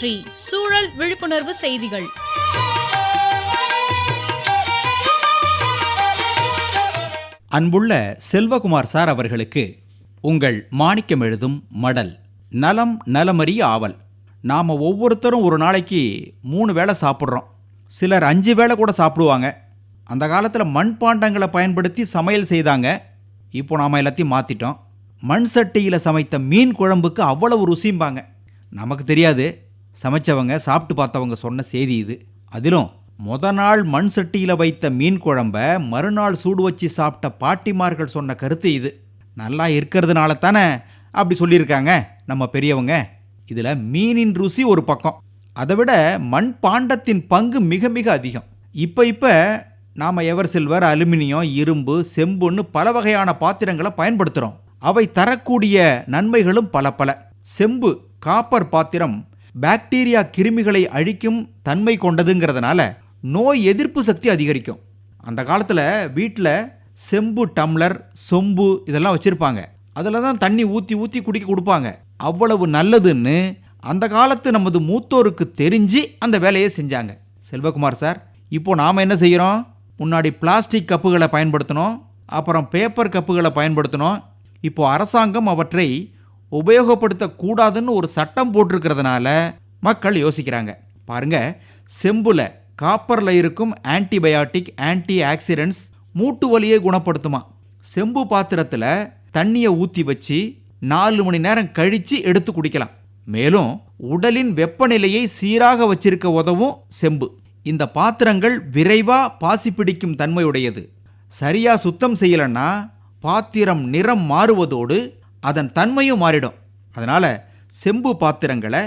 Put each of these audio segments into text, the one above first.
சுற்றி சூழல் விழிப்புணர்வு செய்திகள். அன்புள்ள செல்வகுமார் சார் அவர்களுக்கு உங்கள் மாணிக்கம் எழுதும் மடல் நலம் நலமறிய ஆவல். நாம் ஒவ்வொருத்தரும் ஒரு நாளைக்கு மூணு வேளை சாப்பிட்றோம். சிலர் அஞ்சு வேளை கூட சாப்பிடுவாங்க. அந்த காலத்தில் மண்பாண்டங்களை பயன்படுத்தி சமையல் செய்தாங்க. இப்போ நாம் எல்லாத்தையும் மாற்றிட்டோம் மண் சட்டியில் சமைத்த மீன் குழம்புக்கு அவ்வளவு ருசிம்பாங்க. நமக்கு தெரியாது. சமைச்சவங்க சாப்பிட்டு பார்த்தவங்க சொன்ன செய்தி இது. அதிலும் முத நாள் மண் சட்டியில் வைத்த மீன் குழம்ப மறுநாள் சூடு வச்சு சாப்பிட்ட பாட்டிமார்கள் சொன்ன கருத்து இது. நல்லா இருக்கிறதுனால தானே? அப்படி சொல்லியிருக்காங்க நம்ம பெரியவங்க. இதில் மீனின் ருசி ஒரு பக்கம். அதை விட மண் பாண்டத்தின் பங்கு மிக மிக அதிகம். இப்போ இப்போ நாம் எவர் சில்வர் அலுமினியம் இரும்பு செம்புன்னு பல வகையான பாத்திரங்களை பயன்படுத்துகிறோம் அவை தரக்கூடிய நன்மைகளும் பல பல. செம்பு காப்பர் பாத்திரம் பாக்டீரியா கிருமிகளை அழிக்கும் தன்மை கொண்டதுங்கிறதுனால நோய் எதிர்ப்பு சக்தி அதிகரிக்கும். அந்த காலத்தில் வீட்டில் செம்பு டம்ளர் சொம்பு இதெல்லாம் வச்சுருப்பாங்க. அதில் தான் தண்ணி ஊற்றி ஊற்றி குடிக்க கொடுப்பாங்க. அவ்வளவு நல்லதுன்னு அந்த காலத்து நமது மூத்தோருக்கு தெரிஞ்சு அந்த வேலையை செஞ்சாங்க. செல்வகுமார் சார் இப்போ நாம் என்ன செய்கிறோம் முன்னாடி பிளாஸ்டிக் கப்புகளை பயன்படுத்தணும் அப்புறம் பேப்பர் கப்புகளை பயன்படுத்தினோம். இப்போ அரசாங்கம் அவற்றை உபயோகப்படுத்தக்கூடாதுன்னு ஒரு சட்டம் போட்டிருக்கிறதுனால மக்கள் யோசிக்கிறாங்க. பாருங்க செம்புல காப்பரில் இருக்கும் ஆன்டிபயாட்டிக் ஆன்டி ஆக்சிடென்ட்ஸ் மூட்டு வலியை குணப்படுத்துமா. செம்பு பாத்திரத்தில் தண்ணியை ஊற்றி வச்சு நாலு மணி நேரம் கழித்து எடுத்து குடிக்கலாம். மேலும் உடலின் வெப்பநிலையை சீராக வச்சிருக்க உதவும் செம்பு. இந்த பாத்திரங்கள் விரைவாக பாசி பிடிக்கும் தன்மையுடையது. சரியாக சுத்தம் செய்யலைன்னா பாத்திரம் நிறம் மாறுவதோடு அதன் தன்மையும் மாறிடும். அதனால் செம்பு பாத்திரங்களை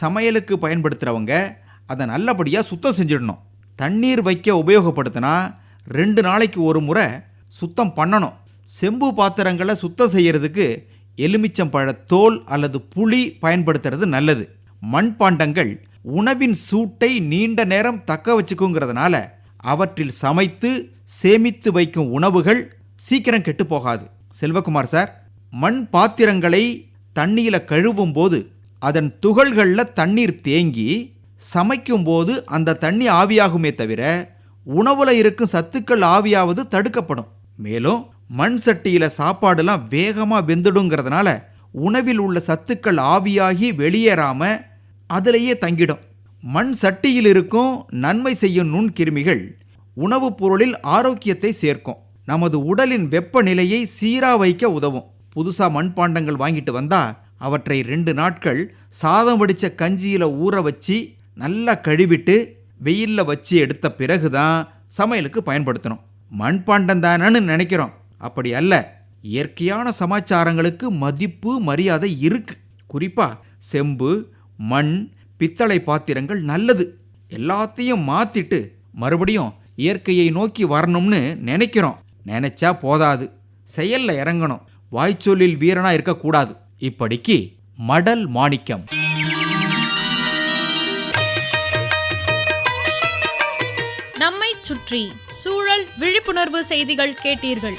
சமையலுக்கு பயன்படுத்துகிறவங்க அதை நல்லபடியாக சுத்தம் செஞ்சிடணும். தண்ணீர் வைக்க உபயோகப்படுத்தினா ரெண்டு நாளைக்கு ஒரு முறை சுத்தம் பண்ணணும். செம்பு பாத்திரங்களை சுத்தம் செய்யறதுக்கு எலுமிச்சம்பழ தோல் அல்லது புளி பயன்படுத்துறது நல்லது. மண்பாண்டங்கள் உணவின் சூட்டை நீண்ட நேரம் தக்க வச்சுக்குங்கிறதுனால அவற்றில் சமைத்து சேமித்து வைக்கும் உணவுகள் சீக்கிரம் கெட்டு போகாது. செல்வகுமார் சார். மண் பாத்திரங்களை தண்ணியில் கழுவும் போது அதன் துகள்களில் தண்ணீர் தேங்கி சமைக்கும்போது அந்த தண்ணி ஆவியாகுமே தவிர உணவில் இருக்கும் சத்துக்கள் ஆவியாவது தடுக்கப்படும். மேலும் மண் சட்டியில் சாப்பாடுலாம் வேகமாக வெந்துடுங்கிறதுனால உணவில் உள்ள சத்துக்கள் ஆவியாகி வெளியேறாம அதிலேயே தங்கிடும். மண் சட்டியில் இருக்கும் நன்மை செய்யும் நுண்கிருமிகள் உணவுப் பொருளில் ஆரோக்கியத்தை சேர்க்கும். நமது உடலின் வெப்பநிலையை சீரா வைக்க உதவும். புதுசாக மண்பாண்டங்கள் வாங்கிட்டு வந்தா அவற்றை ரெண்டு நாட்கள் சாதம் வடித்த கஞ்சியில் ஊற வச்சு நல்லா கழுவிட்டு வெயிலில் வச்சு எடுத்த பிறகு தான் சமையலுக்கு பயன்படுத்தணும். மண்பாண்டம் தானன்னு நினைக்கிறோம். அப்படி அல்ல. இயற்கையான சமாச்சாரங்களுக்கு மதிப்பு மரியாதை இருக்கு. குறிப்பாக செம்பு மண் பித்தளை பாத்திரங்கள் நல்லது. எல்லாத்தையும் மாற்றிட்டு மறுபடியும் இயற்கையை நோக்கி வரணும்னு நினைக்கிறோம். நினைச்சா போதாது. செயலில் இறங்கணும். வாய்ச்சொல்லில் வீரனா இருக்கக்கூடாது. இப்படிக்கு மடல் மாணிக்கம். நம்மை சுற்றி சூழல் விழிப்புணர்வு செய்திகள் கேட்டீர்கள்.